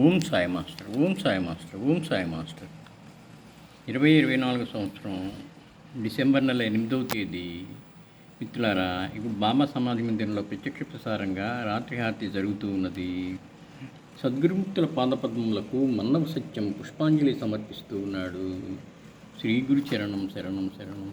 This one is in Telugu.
Om Sai master Om Sai master Om Sai master. ఇరవై ఇరవై నాలుగు సంవత్సరం డిసెంబర్ నెల ఎనిమిదవ తేదీ. మిత్రులారా ఇప్పుడు బామ సమాధి మందిరంలో ప్రత్యక్ష ప్రసారంగా రాత్రి హారతి జరుగుతూ ఉన్నది. సద్గురుముక్తుల పాదపద్మములకు మన్నవ సత్యం పుష్పాంజలి సమర్పిస్తూ ఉన్నాడు. శ్రీ గురు చరణం శరణం శరణం.